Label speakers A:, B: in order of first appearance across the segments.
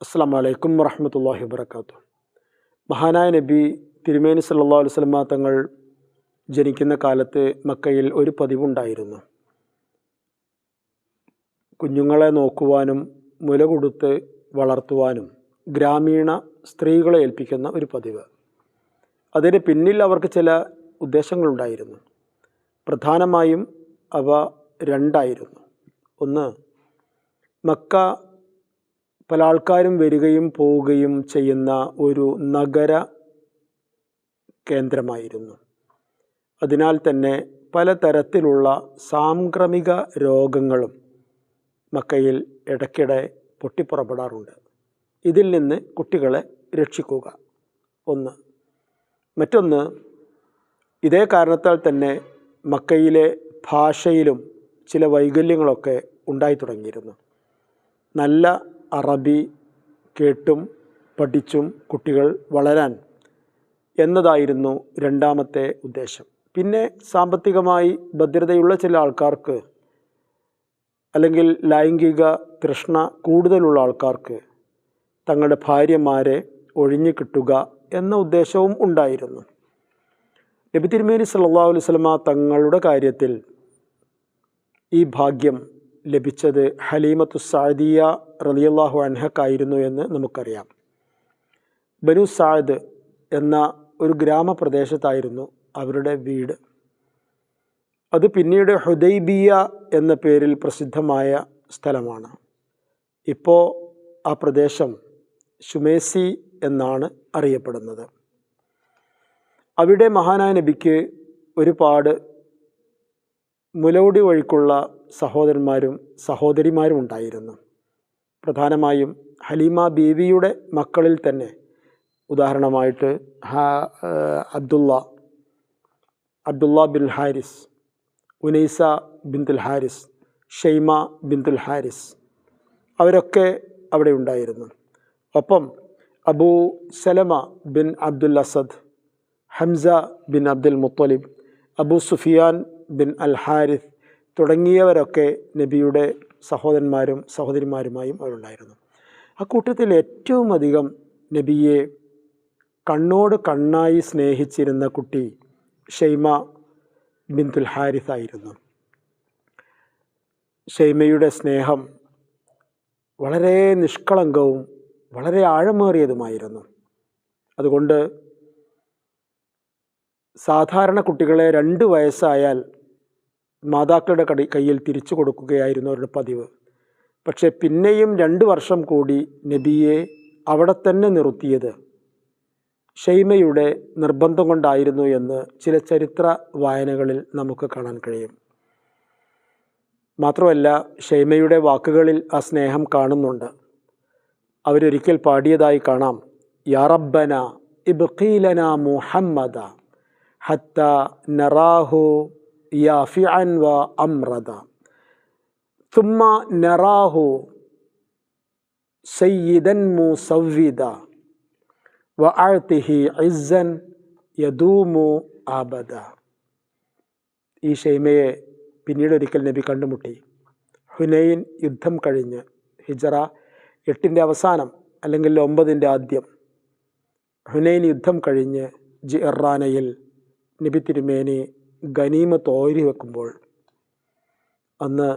A: അസ്സാം വലൈക്കും വറഹമത്തല്ലാഹി വാത്തു മഹാനായ നബി തിരുമേനി സല്ലാ വസ്ലമ തങ്ങൾ ജനിക്കുന്ന കാലത്ത് മക്കയിൽ ഒരു പതിവുണ്ടായിരുന്നു. കുഞ്ഞുങ്ങളെ നോക്കുവാനും മുല കൊടുത്ത് വളർത്തുവാനും ഗ്രാമീണ സ്ത്രീകളെ ഏൽപ്പിക്കുന്ന ഒരു പതിവ്. അതിന് പിന്നിൽ അവർക്ക് ചില ഉദ്ദേശങ്ങളുണ്ടായിരുന്നു. പ്രധാനമായും അവ രണ്ടായിരുന്നു. ഒന്ന് മക്ക പല ആൾക്കാരും വരികയും പോവുകയും ചെയ്യുന്ന ഒരു നഗര കേന്ദ്രമായിരുന്നു. അതിനാൽ തന്നെ പലതരത്തിലുള്ള സാംക്രമിക രോഗങ്ങളും മക്കയിൽ ഇടയ്ക്കിടെ പൊട്ടിപ്പുറപ്പെടാറുണ്ട്. ഇതിൽ നിന്ന് കുട്ടികളെ രക്ഷിക്കുക. ഒന്ന്. മറ്റൊന്ന് ഇതേ കാരണത്താൽ തന്നെ മക്കയിലെ ഭാഷയിലും ചില വൈകല്യങ്ങളൊക്കെ ഉണ്ടായി തുടങ്ങിയിരുന്നു. നല്ല അറബി കേട്ടും പഠിച്ചും കുട്ടികൾ വളരാൻ എന്നതായിരുന്നു രണ്ടാമത്തെ ഉദ്ദേശം. പിന്നെ സാമ്പത്തികമായി ഭദ്രതയുള്ള ചില ആൾക്കാർക്ക് അല്ലെങ്കിൽ ലൈംഗിക തൃഷ്ണ കൂടുതലുള്ള ആൾക്കാർക്ക് തങ്ങളുടെ ഭാര്യമാരെ ഒഴിഞ്ഞു കിട്ടുക എന്ന ഉദ്ദേശവും ഉണ്ടായിരുന്നു. നബി തിരുമേനി സല്ലാ അലൈഹി സ്വലമ തങ്ങളുടെ കാര്യത്തിൽ ഈ ഭാഗ്യം ലഭിച്ചത് ഹലീമത്തു സാദിയ റലിയല്ലാഹു അൻഹക്കായിരുന്നു എന്ന് നമുക്കറിയാം. ബനു സാദ് എന്ന ഒരു ഗ്രാമപ്രദേശത്തായിരുന്നു അവരുടെ വീട്. അത് പിന്നീട് ഹുദൈബിയ എന്ന പേരിൽ പ്രസിദ്ധമായ സ്ഥലമാണ്. ഇപ്പോൾ ആ പ്രദേശം ഷുമേസി എന്നാണ് അറിയപ്പെടുന്നത്. അവിടെ മഹാനായ നബിക്ക് ഒരുപാട് മുലോടി വഴിക്കുള്ള സഹോദരന്മാരും സഹോദരിമാരും ഉണ്ടായിരുന്നു. പ്രധാനമായും ഹലീമ ബീവിയുടെ മക്കളിൽ തന്നെ ഉദാഹരണമായിട്ട് Abdullah Abdullah bin Haris Unaisa bintul Haris Shaima bintul Haris അവരൊക്കെ അവിടെ ഉണ്ടായിരുന്നു. ഒപ്പം Abu Salama bin Abdul Asad Hamza bin Abdul Muttalib Abu Sufyan bin al Haris തുടങ്ങിയവരൊക്കെ നബിയുടെ സഹോദരന്മാരും സഹോദരിമാരുമായും അവരുണ്ടായിരുന്നു. ആ കൂട്ടത്തിൽ ഏറ്റവും അധികം നബിയെ കണ്ണോട് കണ്ണായി സ്നേഹിച്ചിരുന്ന കുട്ടി ഷെയ്മ ബിന്ദുൽ ഹാരിസ് ആയിരുന്നു. ഷെയ്മയുടെ സ്നേഹം വളരെ നിഷ്കളങ്കവും വളരെ ആഴമേറിയതുമായിരുന്നു. അതുകൊണ്ട് സാധാരണ കുട്ടികളെ രണ്ട് വയസ്സായാൽ മാതാക്കളുടെ കടി കയ്യിൽ തിരിച്ചു കൊടുക്കുകയായിരുന്നു അവരുടെ പതിവ്. പക്ഷേ പിന്നെയും രണ്ട് വർഷം കൂടി നബിയെ അവിടെ തന്നെ നിർത്തിയത് ഷെയ്മയുടെ നിർബന്ധം കൊണ്ടായിരുന്നു എന്ന് ചില ചരിത്ര വായനകളിൽ നമുക്ക് കാണാൻ കഴിയും. മാത്രമല്ല ഷെയ്മയുടെ വാക്കുകളിൽ ആ സ്നേഹം കാണുന്നുണ്ട്. അവരൊരിക്കൽ പാടിയതായി കാണാം. യാറബ്ബന ഇബ്ഖീലന മുഹമ്മദ ഹത്ത നറാഹു യാഫിഅൻ വ അമ്രദ ثم نراه سيدا مسودا وأعطه عزا يدوم أبدا ഈ ഷെയ്മയെ പിന്നീട് ഒരിക്കൽ നബി കണ്ടുമുട്ടി ഹുനൈൻ യുദ്ധം കഴിഞ്ഞ് ഹിജറ എട്ടിൻ്റെ അവസാനം അല്ലെങ്കിൽ ഒമ്പതിൻ്റെ ആദ്യം ഹുനൈൻ യുദ്ധം കഴിഞ്ഞ് ജിറാനയിൽ നബി തിരുമേനി ഗനീമ തോരി വെക്കുമ്പോൾ അന്ന്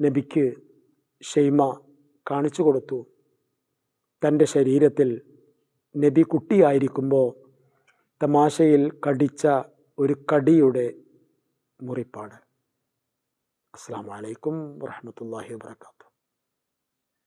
A: നബിക്ക് ഷെയ്മ കാണിച്ചു കൊടുത്തു. തന്റെ ശരീരത്തിൽ നബി കുട്ടിയായിരിക്കുമ്പോൾ തമാശയിൽ കടിച്ച ഒരു കടിയുടെ മുറിപ്പാട് അസ്സാം വലൈക്കും വാഹമത്തല്ലാഹി വാത്തു